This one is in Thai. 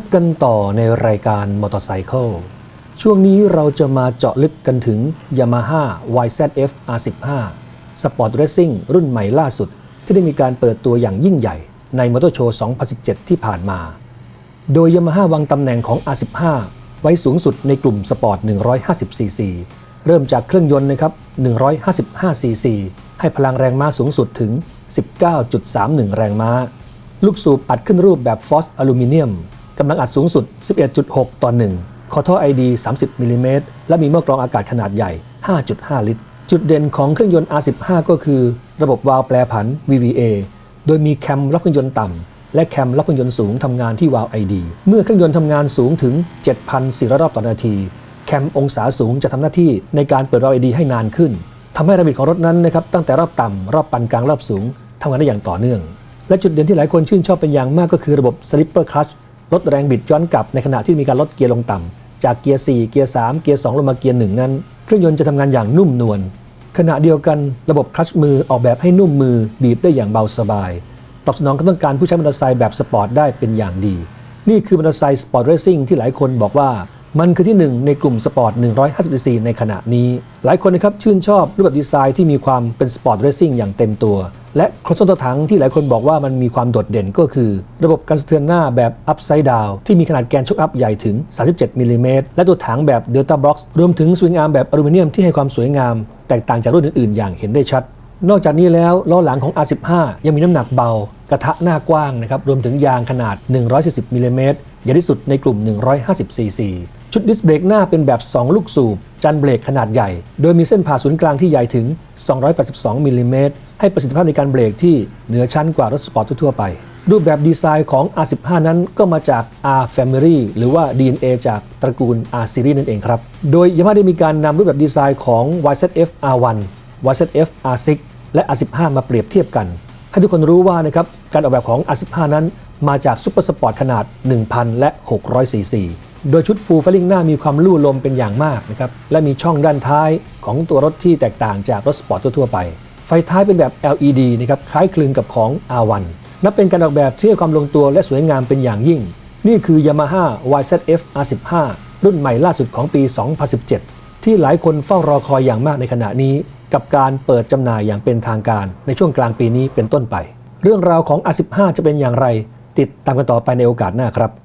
พบกันต่อในรายการมอเตอร์ไซค์ช่วงนี้เราจะมาเจาะลึกกันถึง Yamaha YZF R15 Sport Racing รุ่นใหม่ล่าสุด ที่ได้มีการเปิดตัวอย่างยิ่งใหญ่ในมอเตอร์โชว์ 2017 ที่ผ่านมา โดย Yamaha วางตำแหน่งของ R15 ไว้สูงสุดในกลุ่มสปอร์ต 150cc เริ่มจากเครื่องยนต์นะครับ 155cc ให้พลังแรงม้าสูงสุดถึง 19.31 แรงม้า ลูกสูบอัดขึ้นรูปแบบฟอสอลูมิเนียม กำลังอัดสูงสุด 11.6 ต่อ 1 คอท่อ ID 30มิลลิเมตรและมีหม้อกรองอากาศขนาดใหญ่ 5.5 ลิตร จุดเด่นของเครื่องยนต์ R15 ก็คือ ระบบวาล์วแปรผัน VVA โดยมีแคมรับเครื่องยนต์ต่ำ และแคมรับเครื่องยนต์สูงทำงานที่วาล์ว ID เมื่อเครื่องยนต์ทำงานสูงถึง 7,400 รอบต่อนาที แคมองศาสูงจะทำหน้าที่ในการเปิดวาล์ว ID ให้นานขึ้นทำให้ระบบของรถนั้นนะครับตั้งแต่รอบต่ำรอบปานกลางรอบสูงทำงานได้อย่างต่อเนื่อง และจุดเด่นที่หลายคนชื่นชอบเป็นอย่างมากก็คือระบบ slipper clutch ลดแรงบิดย้อนกลับในขณะที่มีการลดเกียร์ลงต่ำจากเกียร์ 4 เกียร์ 3 เกียร์ 2 ลงมาเกียร์ 1 นั้น เครื่องยนต์จะทำงานอย่างนุ่มนวล ขณะเดียวกันระบบคลัชมือออกแบบให้นุ่มมือบีบได้อย่างเบาสบาย ตอบสนองความต้องการผู้ใช้มอเตอร์ไซค์แบบสปอร์ตได้เป็นอย่างดี นี่คือมอเตอร์ไซค์สปอร์ตเรซิ่งที่หลายคนบอกว่ามันคือที่หนึ่งในกลุ่มสปอร์ต 150cc ในขณะนี้ หลายคนนะครับชื่นชอบรูปแบบดีไซน์ที่มีความเป็นสปอร์ตเรซิ่งอย่างเต็มตัว และโครงสร้างตัวถังที่หลายคนบอกว่ามันมีความโดดเด่นก็คือ ระบบการสะเทือนหน้าแบบ Upside Down ที่มีขนาดแกนชกอัพใหญ่ถึง 37มิลลิเมตรและตัวถังแบบ Delta Box รวมถึงสวิงอาร์มแบบอลูมิเนียมที่ให้ความสวยงาม แตกต่างจากรุ่นอื่นๆ อย่างเห็นได้ชัด นอกจากนี้แล้วล้อหลังของ R15 ยังมีน้ำหนักเบา กระทะหน้ากว้างนะครับรวมถึงยางขนาด 140มิลลิเมตรใหญ่ที่สุดในกลุ่ม 150ซีซีชุดดิสเบรกหน้าเป็นแบบ 2 ลูกสูบจันเบรกขนาดใหญ่ โดยมีเส้นผ่าศูนย์กลางที่ใหญ่ถึง 282มิลิเมตร ให้ประสิทธิภาพในการเบรกที่เหนือชั้นกว่ารถสปอร์ตทั่วไป รูปแบบดีไซน์ของ R15 นั้นก็มาจาก R Family หรือว่า DNA จากตระกูล R Series นั่นเองครับ โดยยังไม่ได้มีการนำรูปแบบดีไซน์ของ YZF R1 YZF R6 และ R15 มาเปรียบเทียบกัน ให้ทุกคนรู้ว่านะครับการออกแบบของ R15 นั้นมาจากซุปเปอร์สปอร์ตขนาด 1,000 และ 600 ซีซี โดยชุดฟูลเฟลิงหน้ามีความลู่ลมเป็นอย่างมากนะครับ และมีช่องด้านท้ายของตัวรถที่แตกต่างจากรถสปอร์ตทั่วไป ไฟท้ายเป็นแบบ LED นะครับคล้ายคลึงกับของ R1 นับเป็นการออกแบบที่ให้ความลงตัวและสวยงามเป็นอย่างยิ่ง นี่คือ Yamaha YZF R15 รุ่นใหม่ล่าสุดของปี 2017 ที่หลายคนเฝ้ารอคอยอย่างมากในขณะนี้ กับการเปิดจำหน่ายอย่างเป็นทางการในช่วงกลางปีนี้เป็นต้นไป เรื่องราวของ R15 จะเป็นอย่างไร ติดตามกันต่อไปในโอกาสหน้าครับ